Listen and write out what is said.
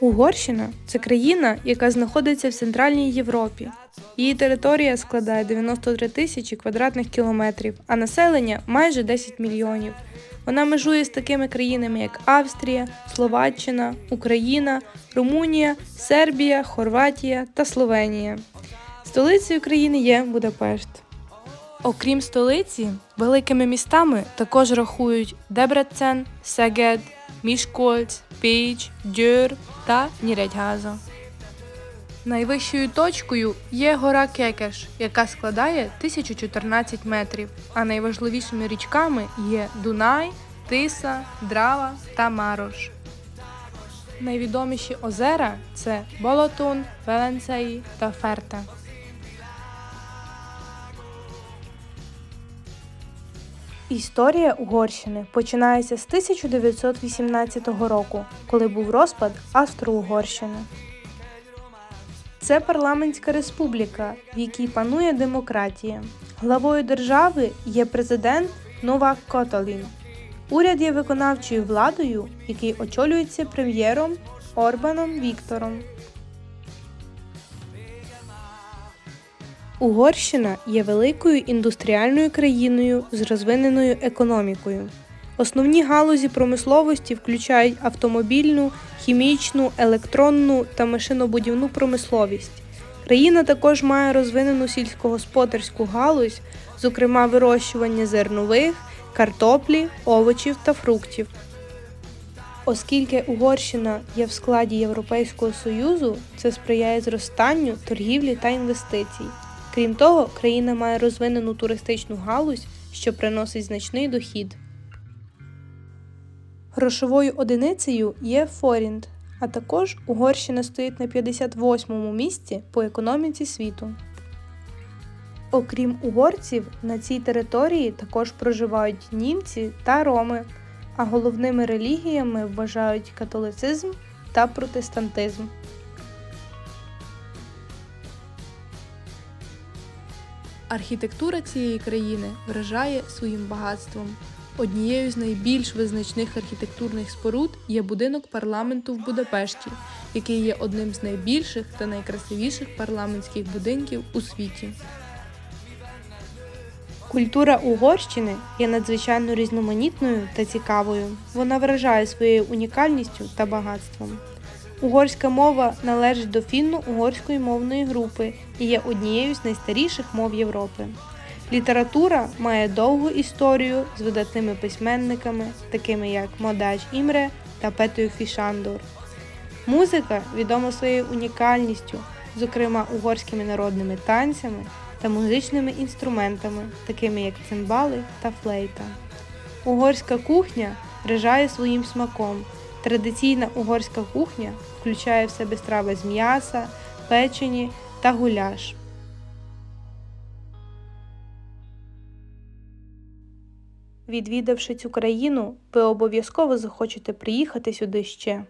Угорщина це країна, яка знаходиться в Центральній Європі. Її територія складає 93 тисячі квадратних кілометрів, а населення майже 10 мільйонів. Вона межує з такими країнами, як Австрія, Словаччина, Україна, Румунія, Сербія, Хорватія та Словенія. Столицею країни є Будапешт. Окрім столиці, великими містами також рахують Дебрецен, Сегед, Мішкольц, Піч, Дюр та Нірядьгазо. Найвищою точкою є гора Кекеш, яка складає 1014 метрів, а найважливішими річками є Дунай, Тиса, Драва та Марош. Найвідоміші озера це Болотун, Веленцеї та Ферте. Історія Угорщини починається з 1918 року, коли був розпад Австро-Угорщини. Це парламентська республіка, в якій панує демократія. Главою держави є президент Новак Котолін. Уряд є виконавчою владою, який очолюється прем'єром Орбаном Віктором. Угорщина є великою індустріальною країною з розвиненою економікою. Основні галузі промисловості включають автомобільну, хімічну, електронну та машинобудівну промисловість. Країна також має розвинену сільськогосподарську галузь, зокрема вирощування зернових, картоплі, овочів та фруктів. Оскільки Угорщина є в складі Європейського Союзу, це сприяє зростанню торгівлі та інвестицій. Крім того, країна має розвинену туристичну галузь, що приносить значний дохід. Грошовою одиницею є форінт, а також Угорщина стоїть на 58-му місці по економіці світу. Окрім угорців, на цій території також проживають німці та роми, а головними релігіями вважають католицизм та протестантизм. Архітектура цієї країни вражає своїм багатством. Однією з найбільш визначних архітектурних споруд є будинок парламенту в Будапешті, який є одним з найбільших та найкрасивіших парламентських будинків у світі. Культура Угорщини є надзвичайно різноманітною та цікавою. Вона вражає своєю унікальністю та багатством. Угорська мова належить до фінно-угорської мовної групи і є однією з найстаріших мов Європи. Література має довгу історію з видатними письменниками, такими як Модач Імре та Петою Фішандор. Музика відома своєю унікальністю, зокрема угорськими народними танцями та музичними інструментами, такими як цимбали та флейта. Угорська кухня вражає своїм смаком. Традиційна угорська кухня включає в себе страви з м'яса, печені та гуляш. Відвідавши цю країну, ви обов'язково захочете приїхати сюди ще.